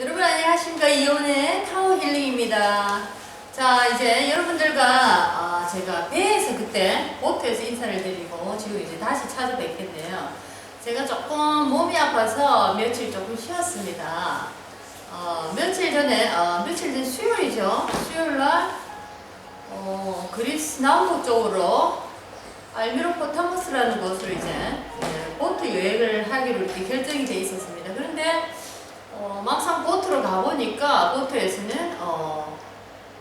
여러분 안녕하십니까 이혼의 타워 힐링입니다. 자 이제 여러분들과 아, 제가 배에서 그때 보트에서 인사를 드리고 지금 이제 다시 찾아뵙겠네요. 제가 조금 몸이 아파서 며칠 조금 쉬었습니다. 어, 며칠 전에 어, 며칠 전 수요일이죠. 수요일 날 어, 그리스 남부 쪽으로 알미로포타모스라는 곳으로 이제 예, 보트 여행을 하기로 이렇게 결정이 돼 있었습니다. 그런데 어, 막상 보트로 가보니까 보트에서는 어,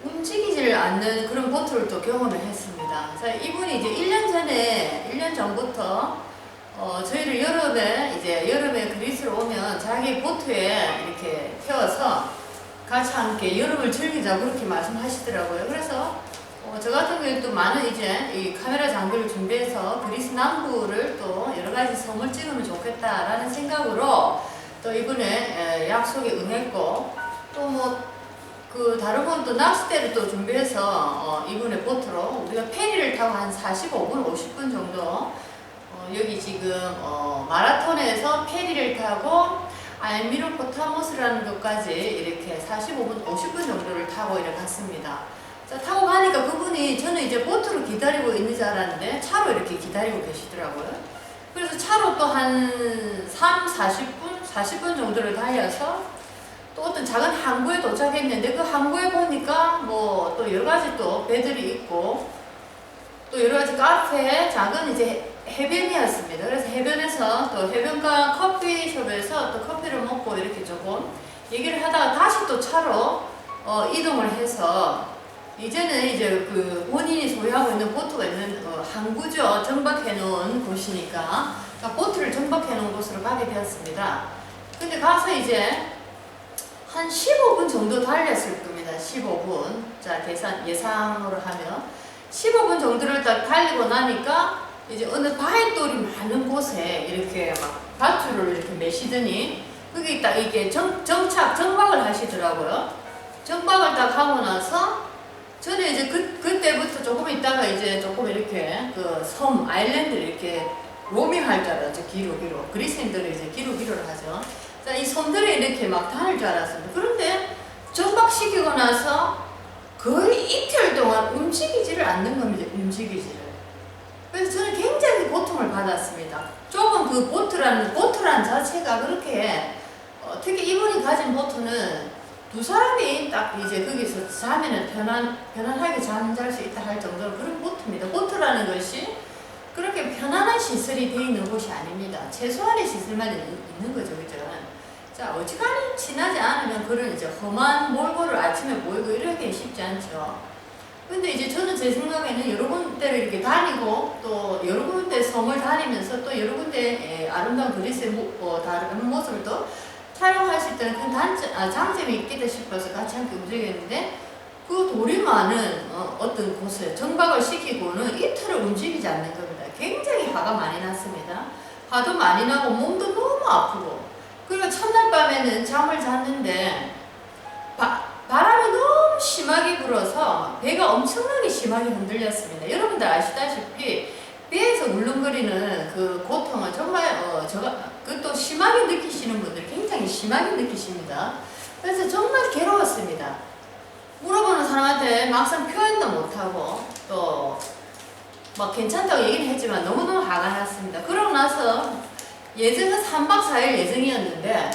움직이질 않는 그런 보트를 또 경험을 했습니다. 자, 이분이 이제 1년 전에, 1년 전부터 어, 저희를 여름에, 이제 여름에 그리스로 오면 자기 보트에 이렇게 태워서 같이 함께 여름을 즐기자고 그렇게 말씀하시더라고요. 그래서 어, 저 같은 경우에 또 많은 이제 이 카메라 장비를 준비해서 그리스 남부를 또 여러 가지 섬을 찍으면 좋겠다라는 생각으로 또 에, 약속에 응했고 또 뭐 그 다른 건또 낚싯대를 또 준비해서 어, 이번에 보트로 우리가 페리를 타고 한 45분 50분 정도 어, 여기 지금 어, 마라톤에서 페리를 타고 알미로포타모스라는 곳까지 이렇게 45분 50분 정도를 타고 이렇게 갔습니다. 자, 타고 가니까 그분이 저는 이제 보트로 기다리고 있는 줄 알았는데 차로 이렇게 기다리고 계시더라고요. 그래서 차로 또 한 3, 40분, 40분 정도를 달려서 또 어떤 작은 항구에 도착했는데 그 항구에 보니까 뭐 또 여러 가지 또 배들이 있고 또 여러 가지 카페, 작은 이제 해변이었습니다. 그래서 해변에서 또 해변가 커피숍에서 또 커피를 먹고 이렇게 조금 얘기를 하다가 다시 또 차로 어, 이동을 해서 이제는 이제 그 본인이 소유하고 있는 보트가 있는 어, 항구죠. 정박해 놓은 곳이니까 그러니까 보트를 정박해 놓은 곳으로 가게 되었습니다. 근데 가서 이제 한 15분 정도 달렸을 겁니다. 15분. 자, 계산 예상으로 하면 15분 정도를 딱 달리고 나니까 이제 어느 바위돌이 많은 곳에 이렇게 막 밧줄을 이렇게 매시더니 거기 딱 이게 정, 정착, 정박을 하시더라고요. 정박을 딱 하고 나서 저는 이제 그, 그때부터 조금 있다가 이제 조금 이렇게 그 섬, 아일랜드를 이렇게 로밍 할 줄 알았죠. 기로, 기로. 그리스인들은 이제 기로, 기로를 하죠. 자, 이 섬들에 이렇게 막 다닐 줄 알았습니다. 그런데 정박시키고 나서 거의 이틀 동안 움직이지를 않는 겁니다. 움직이지를. 그래서 저는 굉장히 고통을 받았습니다. 좁은 그 보트라는, 보트라는 자체가 그렇게, 어, 특히 이분이 가진 보트는 두 사람이 딱 이제 거기서 자면은 편안, 편안하게 잠잘 수 있다 할 정도로 그런 보트입니다. 보트라는 것이 그렇게 편안한 시설이 되어 있는 곳이 아닙니다. 최소한의 시설만 있는, 있는 거죠, 그죠? 자, 어지간히 지나지 않으면 그런 이제 험한 몰골을 아침에 보이고 이러기 쉽지 않죠. 근데 이제 저는 제 생각에는 여러 군데를 이렇게 다니고 또 여러 군데 섬을 다니면서 또 여러 군데 아름다운 그리스의 모, 어, 다른 모습을 또 수 있다는 큰 단점, 아, 장점이 있겠다 싶어서 같이 함께 움직였는데 그 많은 어, 어떤 곳을 정박을 시키고는 이틀을 움직이지 않는 겁니다. 굉장히 화가 많이 났습니다. 화도 많이 나고 몸도 너무 아프고 그리고 첫날 밤에는 잠을 잤는데 바, 바람이 너무 심하게 불어서 배가 엄청나게 심하게 흔들렸습니다. 여러분들 아시다시피 배에서 울렁거리는 그 고통은 정말 어, 저가 그또 심하게 느끼시는 분들 굉장히 심하게 느끼십니다. 그래서 정말 괴로웠습니다. 물어보는 사람한테 막상 표현도 못하고 또 막 괜찮다고 얘기는 했지만 너무너무 화가 났습니다. 그러고 나서 예정은 3박 4일 예정이었는데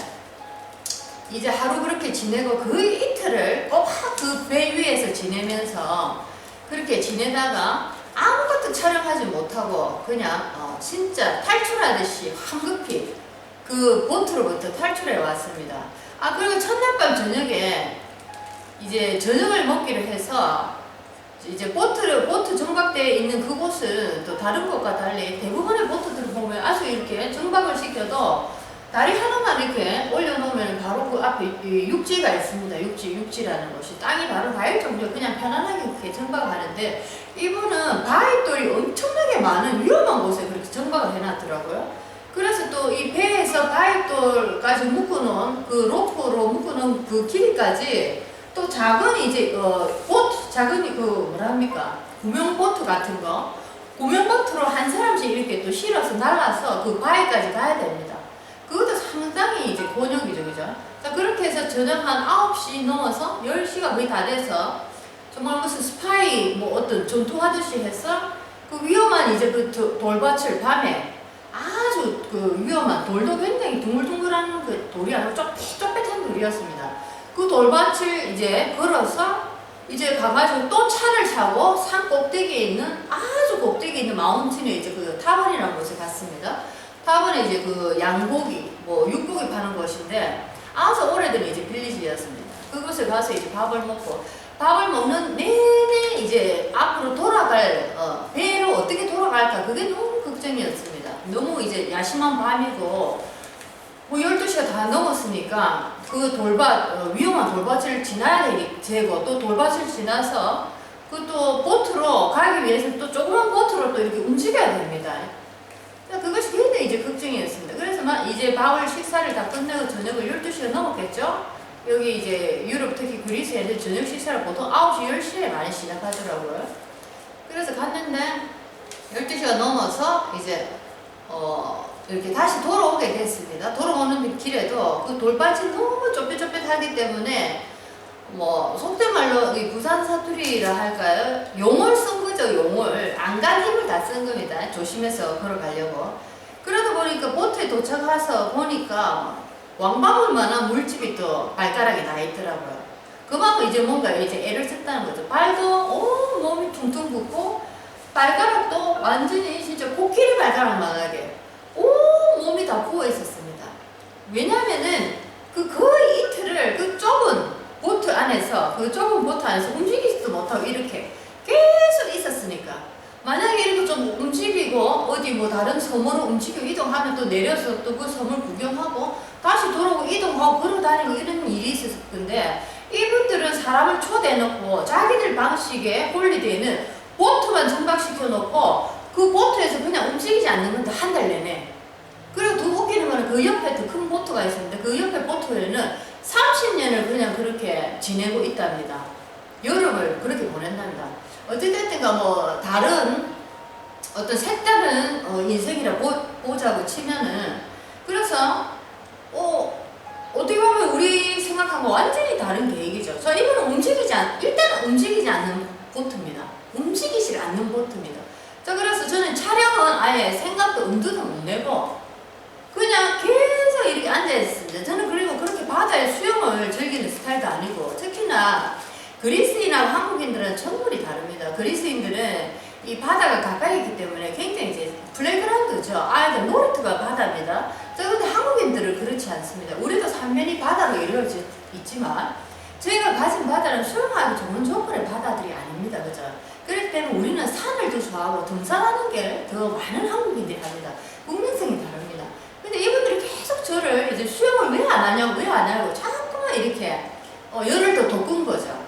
이제 하루 그렇게 지내고 거의 이틀을 꼬박 그배 위에서 지내면서 그렇게 지내다가 아무것도 촬영하지 못하고 그냥 어, 진짜 탈출하듯이 황급히 그 보트로부터 탈출해 왔습니다. 아 그리고 첫날 밤 저녁에 이제 저녁을 먹기로 해서 이제 보트를 보트 정박대에 있는 그곳은 또 다른 곳과 달리 대부분의 보트들을 보면 아주 이렇게 정박을 시켜도 다리 하나만 이렇게 올려놓으면 바로 그 앞에 이 육지가 있습니다. 육지, 육지라는 곳이 땅이 바로 닿을 정도로 그냥 편안하게 이렇게 정박을 하는데 이분은 바위돌이 엄청나게 많은 위험한 곳에 그렇게 정박을 해놨더라고요. 그래서 또 이 배에서 바위돌까지 묶어놓은 그 로프로 묶어놓은 그 길이까지 또 작은 이제 어 보트 작은 그 뭐라 합니까 구명 보트 같은 거 구명 보트로 한 사람씩 이렇게 또 실어서 날라서 그 바위까지 가야 됩니다. 그것도 상당히 이제 곤욕이죠, 그죠? 자 그렇게 해서 저녁 한 9시 넘어서 10시가 거의 다 돼서 정말 무슨 스파이 뭐 어떤 전투하듯이 해서 그 위험한 이제 그 도- 돌밭을 밤에 아주 그 위험한 돌도 굉장히 둥글둥글한 그 돌이 아니고 좁깃좁깃한 돌이었습니다. 그 돌밭을 이제 걸어서 이제 가가지고 또 차를 타고 산 꼭대기에 있는 아주 꼭대기에 있는 마운틴에 이제 그 타번이라는 곳에 갔습니다. 타번에 이제 그 양고기 뭐 육고기 파는 곳인데 아주 오래된 이제 빌리지였습니다. 그곳에 가서 이제 밥을 먹고 밥을 먹는 내내 이제 앞으로 돌아갈 어, 배로 어떻게 돌아갈까 그게 너무 걱정이었습니다. 너무 이제 야심한 밤이고 뭐 12시가 다 넘었으니까 그 돌밭 어, 위험한 돌밭을 지나야 되고 또 돌밭을 지나서 그 또 보트로 가기 위해서 또 조그만 보트로 또 이렇게 움직여야 됩니다. 그것이 굉장히 이제 걱정이었습니다. 그래서 막 이제 밥을 식사를 다 끝내고 저녁을 12시가 넘었겠죠? 여기 이제 유럽 특히 그리스에는 저녁 식사를 보통 9시, 10시에 많이 시작하더라고요. 그래서 갔는데 12시가 넘어서 이제 어 이렇게 다시 돌아오게 됐습니다. 돌아오는 길에도 그 돌밭이 너무 좁깃좁깃하기 때문에 뭐 속된 말로 이 부산 사투리라 할까요? 용을 쓴 거죠, 용을. 안간 힘을 다 쓴 겁니다. 조심해서 걸어가려고. 그러다 보니까 보트에 도착해서 보니까 왕방울만한 물집이 또 발가락에 나 있더라고요. 그만큼 이제 뭔가 이제 애를 썼다는 거죠. 발도 온 몸이 퉁퉁 붓고 발가락도 완전히 진짜 코끼리 발가락만하게 온 몸이 다 부어 있었습니다. 왜냐면은 그 거의 이틀을 그 좁은 보트 안에서 그 좁은 보트 안에서 움직이지도 못하고 이렇게 계속 있었으니까 만약에 이렇게 좀 움직이고 어디 뭐 다른 섬으로 움직여 이동하면 또 내려서 또 그 섬을 구경하고 다시 돌아오고 이동하고 걸어다니고 이런 일이 있었을 건데 이분들은 사람을 초대해놓고 자기들 방식의 홀리데이는 보트만 정박시켜 놓고 그 보트에서 그냥 움직이지 않는 건데 한 달 내내 그리고 더 웃기는 거는 그 옆에 더 큰 보트가 있었는데 그 옆에 보트에는 30년을 그냥 그렇게 지내고 있답니다. 여름을 그렇게 보낸답니다. 어찌됐든가 뭐 다른 어떤 색다른 어, 인생이라 보, 보자고 치면은 그래서 어, 어떻게 보면 우리 생각한 거 완전히 다른 계획이죠. 저 이거는 움직이지 않, 일단은 움직이지 않는 보트입니다. 움직이지 않는 보트입니다. 자, 그래서 저는 촬영은 아예 생각도 엄두도 못 내고 그냥 계속 이렇게 앉아있습니다. 저는 그리고 그렇게 바다에 수영을 즐기는 스타일도 아니고 특히나 그리스인하고 한국인들은 천물이 다릅니다. 그리스인들은 이 바다가 가까이 있기 때문에 굉장히 이제 플레이그라운드죠. 아이들 놀이터가 바다입니다. 자, 근데 한국인들은 그렇지 않습니다. 우리도 삼면이 바다로 이루어져 있지만 저희가 가진 바다는 수영하기 좋은 조건의 바다들이 아닙니다. 그죠? 그렇기 때문에 우리는 산을 더 좋아하고 등산하는 게 더 많은 한국인들이 합니다. 국민성이 다릅니다. 근데 이분들이 계속 저를 이제 수영을 왜 안 하냐고 왜 안 하냐고 자꾸만 이렇게 어, 열을 더 돋군 거죠.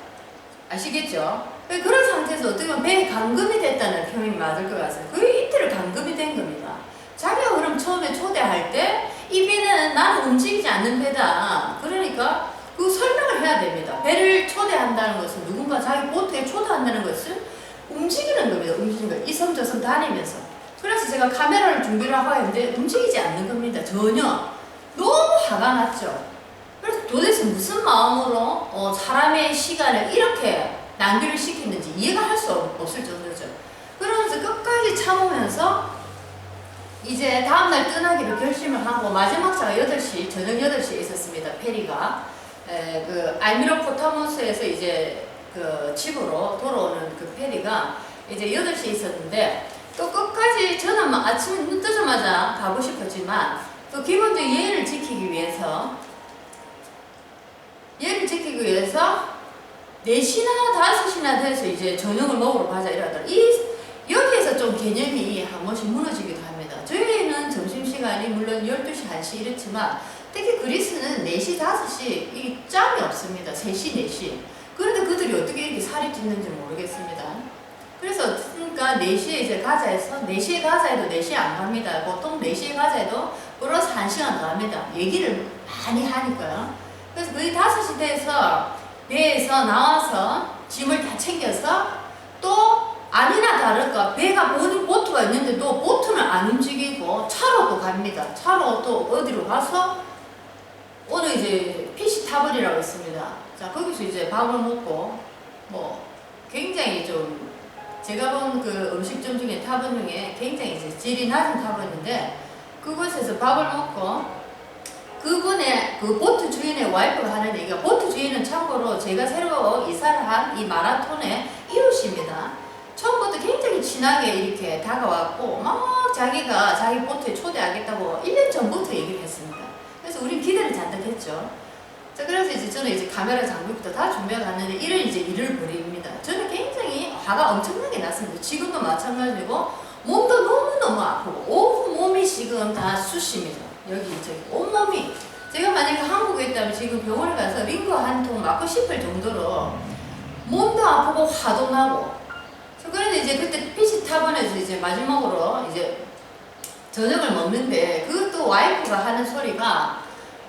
아시겠죠? 그런 상태에서 어떻게 보면 배에 감금이 됐다는 표현이 맞을 것 같습니다. 거의 이틀을 감금이 된 겁니다. 자기가 그럼 처음에 초대할 때 이 배는 나는 움직이지 않는 배다. 그러니까 그 설명을 해야 됩니다. 배를 초대한다는 것은 누군가 자기 보트에 초대한다는 것은 움직이는 겁니다. 움직이는 거. 이섬 저섬 다니면서. 그래서 제가 카메라를 준비를 하고 했는데 움직이지 않는 겁니다. 전혀. 너무 화가 났죠. 그래서 도대체 무슨 마음으로 어, 사람의 시간을 이렇게 낭비를 시키는지 이해가 할 수 없을 정도죠. 그러면서 끝까지 참으면서 이제 다음날 떠나기로 결심을 하고 마지막 차가 8시, 저녁 8시에 있었습니다. 페리가. 에, 그 알미로 포타모스에서 이제 그 집으로 돌아오는 그 페리가 이제 8시에 있었는데 또 끝까지 저는 막 아침에 눈 뜨자마자 가고 싶었지만 또 기본적인 예의를 지키기 위해서 예의를 지키기 위해서 4시나 5시나 돼서 이제 저녁을 먹으러 가자 이러더라. 이 여기에서 좀 개념이 한 번씩 무너지기도 합니다. 저희는 점심시간이 물론 12시, 1시 이렇지만 특히 그리스는 4시, 5시 이 짬이 없습니다. 3시, 4시. 그런데 그 살이 찌는지 모르겠습니다. 그래서 그러니까 4시에 이제 가자 해서 4시에 가자 해도 4시에 안 갑니다. 보통 4시에 가자 해도 플러스 1시간 더 합니다. 얘기를 많이 하니까요. 그래서 거의 5시 돼서 배에서 나와서 짐을 다 챙겨서 또 아니나 다를까 배가 본인 보트가 있는데도 보트는 안 움직이고 차로 또 갑니다. 차로 또 어디로 가서 오늘 이제 PC 타버리라는 있습니다. 자, 거기서 이제 밥을 먹고, 뭐, 굉장히 좀, 제가 본 그 음식점 중에 타번 중에 굉장히 이제 질이 낮은 타번인데, 그곳에서 밥을 먹고, 그분의 그 보트 주인의 와이프가 하는 얘기가, 보트 주인은 참고로 제가 새로 이사를 한 이 마라톤의 이웃입니다. 처음부터 굉장히 친하게 이렇게 다가왔고, 막 자기가 자기 보트에 초대하겠다고 1년 전부터 얘기를 했습니다. 그래서 우린 기대를 잔뜩 했죠. 자, 그래서 이제 저는 이제 카메라 장비부터 다 준비해 갔는데 이런 이제 일을 벌입니다. 저는 굉장히 화가 엄청나게 났습니다. 지금도 마찬가지고 몸도 너무너무 아프고 온 몸이 지금 다 쑤십니다. 여기 저기 온몸이 제가 만약에 한국에 있다면 지금 병원에 가서 링거 한 통 맞고 싶을 정도로 몸도 아프고 화도 나고 저 그런데 이제 그때 피시 타번에서 이제 마지막으로 이제 저녁을 먹는데 그것도 와이프가 하는 소리가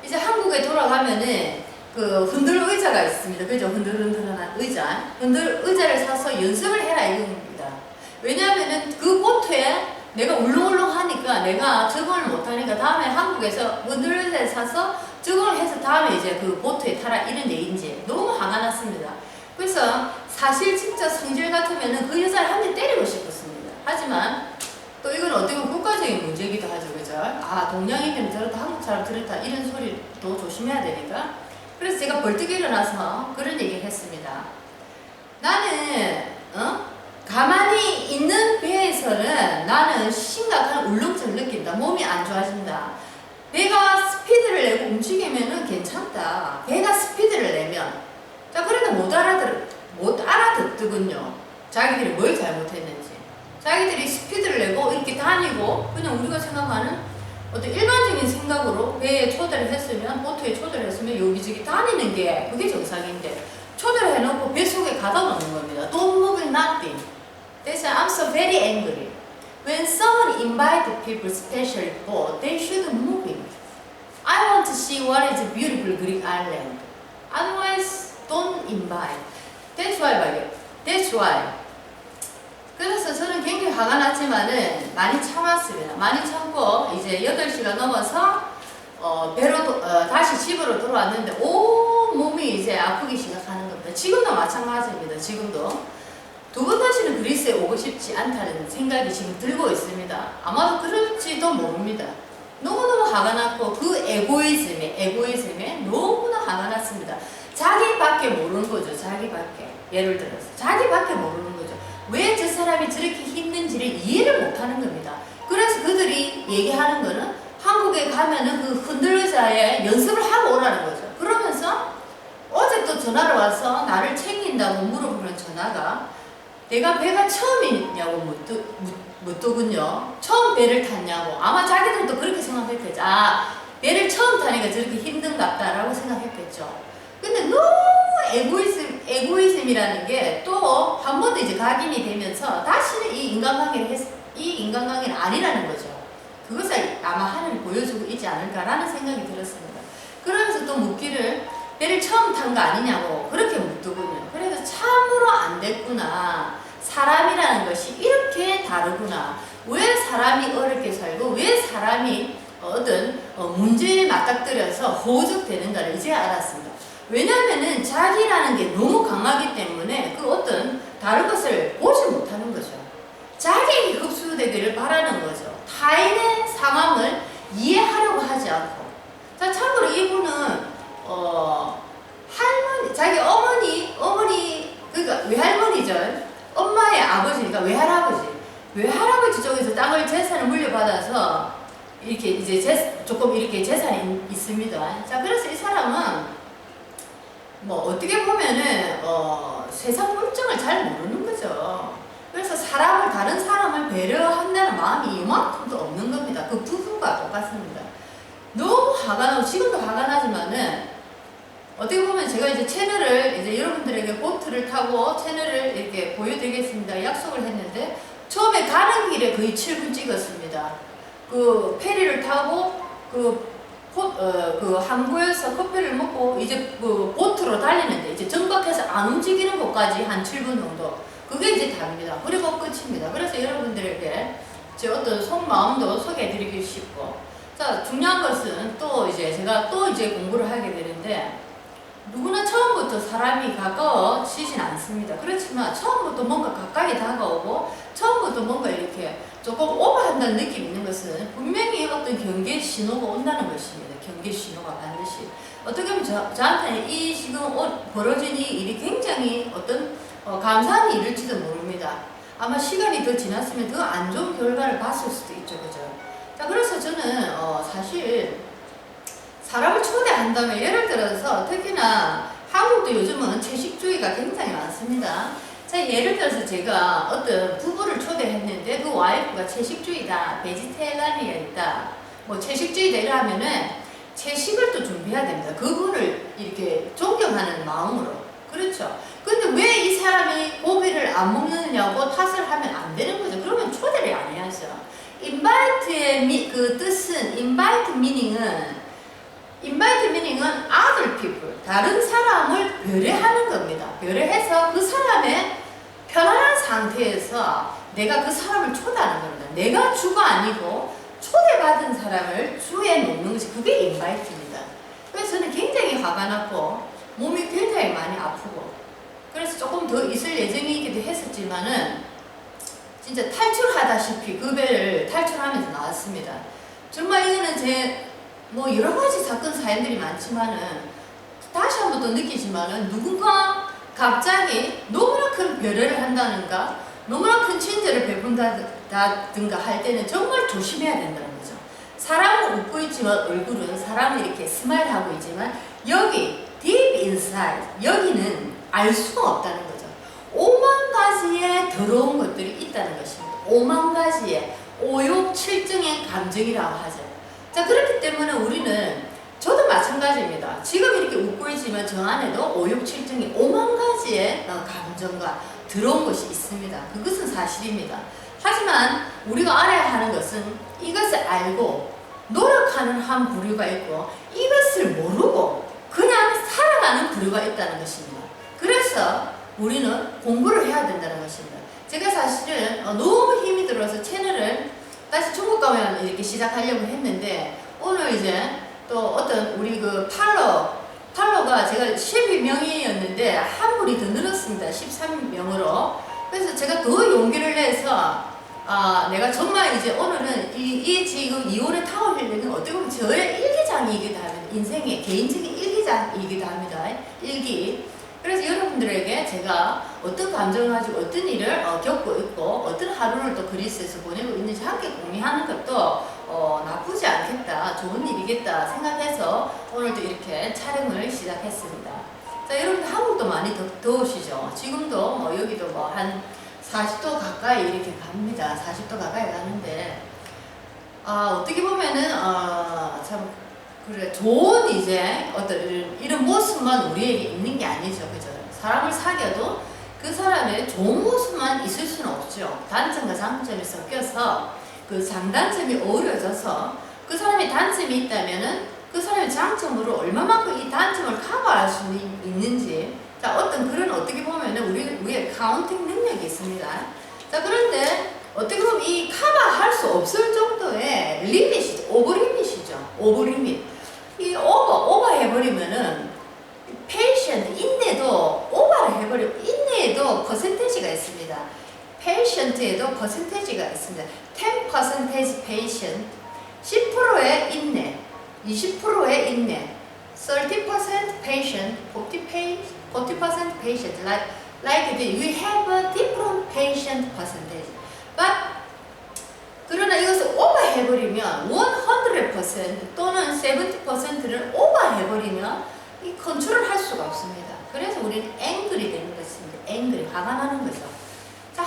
이제 한국에 돌아가면은 그 흔들 의자가 있습니다. 그죠? 흔들흔들한 의자. 흔들 의자를 사서 연습을 해라 이겁니다. 왜냐하면은 그 보트에 내가 울렁울렁 하니까 내가 적응을 못하니까 다음에 한국에서 흔들 의자를 사서 적응을 해서 다음에 이제 그 보트에 타라 이런 얘기인지 너무 화가 났습니다. 그래서 사실 진짜 성질 같으면은 그 여자를 한 대 때리고 싶었습니다. 하지만 또 이건 어떻게 보면 국가적인 문제이기도 하죠, 그죠? 아, 동양인은 저렇다, 한국 사람 저렇다, 이런 소리도 조심해야 되니까. 그래서 제가 벌떡 일어나서 그런 얘기를 했습니다. 나는, 어? 가만히 있는 배에서는 나는 심각한 울렁증을 느낀다. 몸이 안 좋아진다. 배가 스피드를 내고 움직이면은 괜찮다. 배가 스피드를 내면. 자, 그래도 못 알아들, 못 알아듣더군요. 자기들이 뭘 잘못했는지. 자기들이 스피드를 내고 이렇게 다니고 그냥 우리가 생각하는 어떤 일반적인 생각으로 배에 초대를 했으면 보트에 초대를 했으면 여기저기 다니는 게 그게 정상인데 초대를 해놓고 배 속에 가다 놓는 겁니다. Don't move nothing. That's I'm so very angry. When someone invite people special boat, they should move it. I want to see what is beautiful Greek island. Otherwise, don't invite. That's why, 말이에요. That's why. 그래서 저는 굉장히 화가 났지만은 많이 참았습니다. 많이 참고 이제 8시가 넘어서 어, 배로 도- 어, 다시 집으로 돌아왔는데 온 몸이 이제 아프기 시작하는 겁니다. 지금도 마찬가지입니다. 지금도 두 번 다시는 그리스에 오고 싶지 않다는 생각이 지금 들고 있습니다. 아마도 그럴지도 모릅니다. 너무너무 화가 났고 그 에고이즘에 에고이즘에 너무나 화가 났습니다. 자기밖에 모르는 거죠. 자기밖에. 예를 들어서 자기밖에 모르는 거죠. 왜 저 사람이 저렇게 힘든지를 이해를 못하는 겁니다. 그래서 그들이 얘기하는 거는 한국에 가면은 그 흔들의자에 연습을 하고 오라는 거죠. 그러면서 어제 또 전화를 와서 나를 챙긴다고 물어보는 전화가 내가 배가 처음이냐고 묻더, 묻, 묻더군요. 처음 배를 탔냐고. 아마 자기들도 그렇게 생각했겠죠. 아, 배를 처음 타니까 저렇게 힘든갑다라고 생각했겠죠. 근데 너무 에고이즘, 에고이즘이라는 게 또 한 번도 이제 각인이 되면서 다시는 이 인간관계를 했, 이 인간관계는 아니라는 거죠. 그것을 아마 하늘이 보여주고 있지 않을까라는 생각이 들었습니다. 그러면서 또 묻기를 배를 처음 탄 거 아니냐고 그렇게 묻더군요. 그래서 참으로 안 됐구나. 사람이라는 것이 이렇게 다르구나. 왜 사람이 어렵게 살고 왜 사람이 어떤 어, 문제에 맞닥뜨려서 호적되는가를 이제 알았습니다. 왜냐하면은 자기라는 게 너무 강하기 때문에 그 어떤 다른 것을 보지 못하는 거죠. 자기에게 흡수되기를 바라는 거죠. 타인의 상황을 이해하려고 하지 않고. 자, 참고로 이분은, 어, 할머니, 자기 어머니, 어머니, 그러니까 외할머니죠. 엄마의 아버지니까 외할아버지. 외할아버지 쪽에서 땅을 재산을 물려받아서 이렇게 이제 재, 조금 이렇게 재산이 있습니다. 자, 그래서 이 사람은 뭐 어떻게 보면은 어, 세상 물정을 잘 모르는 거죠. 그래서 사람을 다른 사람을 배려한다는 마음이 이만큼도 없는 겁니다. 그 부부가 똑같습니다. 너무 화가 나고 지금도 화가 나지만은 어떻게 보면 제가 이제 채널을 이제 여러분들에게 보트를 타고 채널을 이렇게 보여드리겠습니다. 약속을 했는데 처음에 가는 길에 거의 7분 찍었습니다. 그 페리를 타고 그 포, 어, 그 항구에서 커피를 먹고 이제 그 보트로 달리는데 이제 정박해서 안 움직이는 곳까지 한 7분 정도 그게 이제 답입니다. 그리고 끝입니다. 그래서 여러분들에게 제 어떤 속마음도 소개해드리고 싶고 자 중요한 것은 또 이제 제가 또 이제 공부를 하게 되는데 누구나 처음부터 사람이 가까워지진 않습니다. 그렇지만 처음부터 뭔가 가까이 다가오고 처음부터 뭔가 이렇게 조금 오버한다는 느낌이 있는 것은 분명히 어떤 경계 신호가 온다는 것입니다. 경계 신호가 반드시. 어떻게 보면 저, 저한테는 이 지금 오- 벌어진 이 일이 굉장히 어떤 어, 감사한 일일지도 모릅니다. 아마 시간이 더 지났으면 더 안 좋은 결과를 봤을 수도 있죠. 그죠? 자, 그래서 저는 어, 사실 사람을 초대한다면 예를 들어서 특히나 한국도 요즘은 채식주의가 굉장히 많습니다. 자, 예를 들어서 제가 어떤 부부를 초대했는데 그 와이프가 채식주의다, 베지테리안이다, 뭐 채식주의다 이러면은 채식을 또 준비해야 됩니다. 그분을 이렇게 존경하는 마음으로. 그렇죠. 근데 왜 이 사람이 고기를 안 먹느냐고 탓을 하면 안 되는 거죠. 그러면 초대를 안 해야죠. invite의 미, 그 뜻은 invite meaning은 invite meaning은 other people 다른 사람을 별애하는 겁니다. 별애해서 그 사람의 편안한 상태에서 내가 그 사람을 초대하는 겁니다. 내가 주가 아니고 초대받은 사람을 주에 놓는 것이 그게 invite입니다. 그래서 저는 굉장히 화가 났고 몸이 굉장히 많이 아프고 그래서 조금 더 있을 예정이기도 했었지만은 진짜 탈출하다시피 그 배를 탈출하면서 나왔습니다. 정말 이거는 제 뭐 여러 가지 사건 사연들이 많지만은 다시 한 번 더 느끼지만은 누군가 갑자기 너무나 큰 배려를 한다는가 너무나 큰 친절을 베푼다든가 할 때는 정말 조심해야 된다는 거죠. 사람은 웃고 있지만 얼굴은 사람은 이렇게 스마일하고 있지만 여기 deep inside 여기는 알 수가 없다는 거죠. 오만 가지의 더러운 것들이 있다는 것입니다. 오만 가지의 오욕 칠증의 감정이라고 하죠. 자 그렇기 때문에 우리는 저도 마찬가지입니다. 지금 이렇게 웃고 있지만 저 안에도 오욕칠증이 오만 가지의 어, 감정과 더러운 것이 있습니다. 그것은 사실입니다. 하지만 우리가 알아야 하는 것은 이것을 알고 노력하는 한 부류가 있고 이것을 모르고 그냥 살아가는 부류가 있다는 것입니다. 그래서 우리는 공부를 해야 된다는 것입니다. 제가 사실은 어, 너무 힘이 들어서 채널을 다시 중국 가면 이렇게 시작하려고 했는데 오늘 이제 또 어떤 우리 그 팔로 팔로가 제가 12명이었는데 한 분이 더 늘었습니다. 13명으로. 그래서 제가 더 용기를 내서 아 내가 정말 이제 오늘은 이, 이 지금 2월의 타워 힐링은 어떻게 보면 저의 일기장이기도 합니다. 인생의 개인적인 일기장이기도 합니다. 일기. 그래서 여러분들에게 제가 어떤 감정을 가지고 어떤 일을 어, 겪고 있고 어떤 하루를 또 그리스에서 보내고 있는지 함께 공유하는 것도 어, 나쁘지 않겠다, 좋은 일이겠다 생각해서 오늘도 이렇게 촬영을 시작했습니다. 자, 여러분들 한국도 많이 더, 더우시죠? 지금도 뭐 여기도 뭐 한 40도 가까이 이렇게 갑니다. 40도 가까이 가는데 아, 어떻게 보면은 아, 참 그래 좋은 이제 어떤 이런 모습만 우리에게 있는 게 아니죠, 그죠? 사람을 사귀어도 그 사람의 좋은 모습만 있을 수는 없죠. 단점과 장점이 섞여서 그 장단점이 어우러져서 그 사람의 단점이 있다면은 그 사람의 장점으로 얼마만큼 이 단점을 커버할 수 있- 있는지 자 어떤 그런 어떻게 보면은 우리 우리의 카운팅 능력이 있습니다. 자 그런데 어떻게 보면 이 커버할 수 없을 정도의 리밋이죠. 오버리밋이죠. 오버리밋. 이 오버 오버 해버리면은 페이션트 인내도 오버를 해버리고 인내에도 퍼센테이지가 있습니다. 페이션트에도 퍼센테이지가 있습니다. 10% patient, 10%의 인내, 20%의 인내, 30% patient, 40 pa- 40% patient. Like like the, we have a different patient percentage. But 그러나 이것을 오버해버리면 100% 또는 70%를 오버해버리면 이 컨트롤 할 수가 없습니다. 그래서 우리는 앵글이 되는 것입니다. 앵글이 화가 나는 거죠. 자,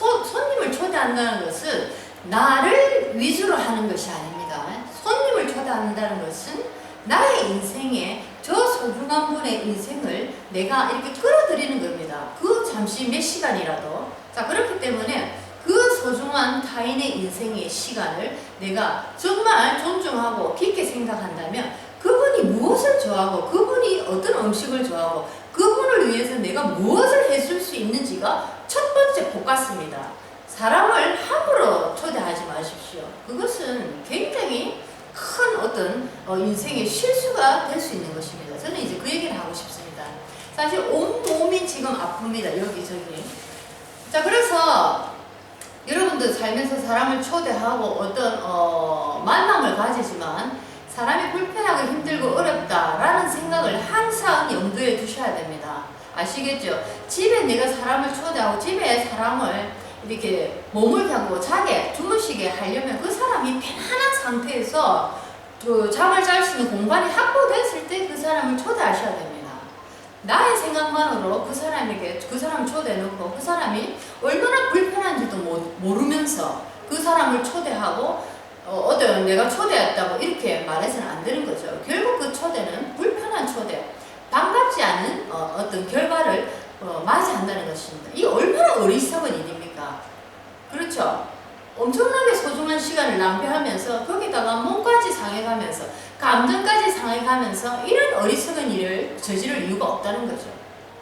소- 손님을 초대한다는 것은 나를 위주로 하는 것이 아닙니다. 손님을 초대한다는 것은 나의 인생에 저 소중한 분의 인생을 내가 이렇게 끌어들이는 겁니다. 그 잠시 몇 시간이라도. 자, 그렇기 때문에 그 소중한 타인의 인생의 시간을 내가 정말 존중하고 깊게 생각한다면 그분이 무엇을 좋아하고 그분이 어떤 음식을 좋아하고 그분을 위해서 내가 무엇을 해줄 수 있는지가 첫 번째 복같습니다. 사람을 함부로 초대하지 마십시오. 그것은 굉장히 큰 어떤 어, 인생의 실수가 될 수 있는 것입니다. 저는 이제 그 얘기를 사실 온 몸이 지금 아픕니다. 여기 저기. 자, 그래서 여러분들 살면서 사람을 초대하고 어떤 어, 만남을 가지지만 사람이 불편하고 힘들고 어렵다라는 생각을 항상 염두에 두셔야 됩니다. 아시겠죠? 집에 내가 사람을 초대하고 집에 사람을 이렇게 머물게 하고 자게 주무시게 하려면 그 사람이 편안한 상태에서 그 잠을 잘 수 있는 공간이 확보됐을 때 그 사람을 초대하셔야 됩니다. 나의 생각만으로 그 사람에게 그 사람을 초대해놓고 그 사람이 얼마나 불편한지도 모- 모르면서 그 사람을 초대하고 어, 어떤 내가 초대했다고 이렇게 말해서는 안 되는 거죠. 결국 그 초대는 불편한 초대, 반갑지 않은 어, 어떤 결과를 어, 맞이한다는 것입니다. 이 얼마나 어리석은 일입니까? 그렇죠? 엄청나게 소중한 시간을 낭비하면서 거기다가 몸까지 상해가면서 감정까지 상해가면서 이런 어리석은 일을 저지를 이유가 없다는 거죠.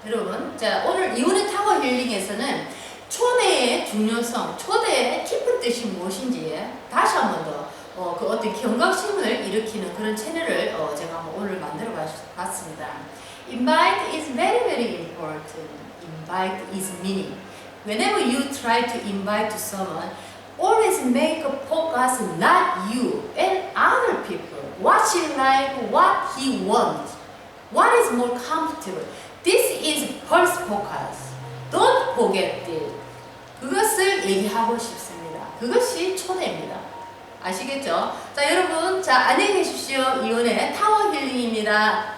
여러분, 자 오늘 이혼의 타워 힐링에서는 초대의 중요성, 초대의 깊은 뜻이 무엇인지 다시 어, 그 어떤 경각심을 일으키는 그런 채널을 어, 제가 오늘 만들어 봤- 봤습니다. Invite is very very important. Invite is meaning. Whenever you try to invite someone, always make a focus not you and other people. What she like, what he wants, what is more comfortable. This is pulse focus. Don't forget it. 그것을 얘기하고 싶습니다. 그것이 초대입니다. 아시겠죠? 자, 여러분, 자, 안녕히 계십시오. 이혼의 타워 힐링입니다.